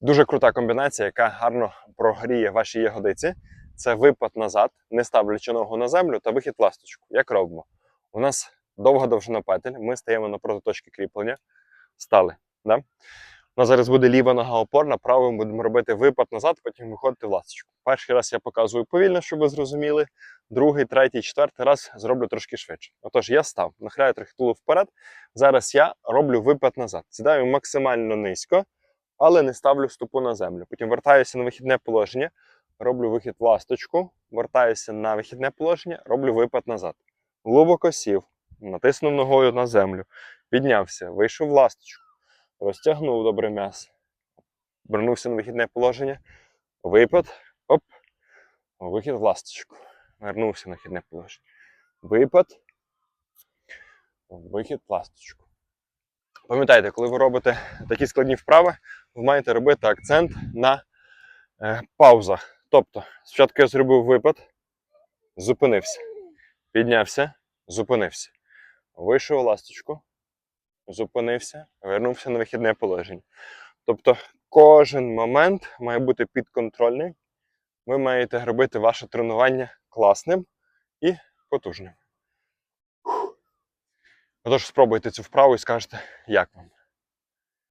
Дуже крута комбінація, яка гарно прогріє ваші ягодиці. Це випад назад, не ставлячи ногу на землю та вихід ласточку. Як робимо? У нас довга довжина петель, ми стаємо напроти точки кріплення. Стали. Да? У нас зараз буде ліва нога опорна, правою будемо робити випад назад, потім виходити в ласточку. Перший раз я показую повільно, щоб ви зрозуміли. Другий, третій, четвертий раз зроблю трошки швидше. Отож, я став, нахиляю трохи тулу вперед. Зараз я роблю випад назад. Сідаю максимально низько, але не ставлю стопу на землю. Потім вертаюся на вихідне положення, роблю вихід в ласточку, вертаюся на вихідне положення, роблю випад назад. Глибоко сів, натиснув ногою на землю, піднявся, вийшов в ласточку, розтягнув добре м'ясо, вернувся на вихідне положення, випад, оп, вихід в ласточку. Вернувся на вихідне положення. Випад, вихід в ласточку. Пам'ятайте, коли ви робите такі складні вправи, ви маєте робити акцент на е, паузах. Тобто, спочатку я зробив випад, зупинився, піднявся, зупинився. Вийшов ласточку, зупинився, вернувся на вихідне положення. Тобто, кожен момент має бути підконтрольний. Ви маєте робити ваше тренування класним і потужним. Отож, спробуйте цю вправу і скажете, як вам.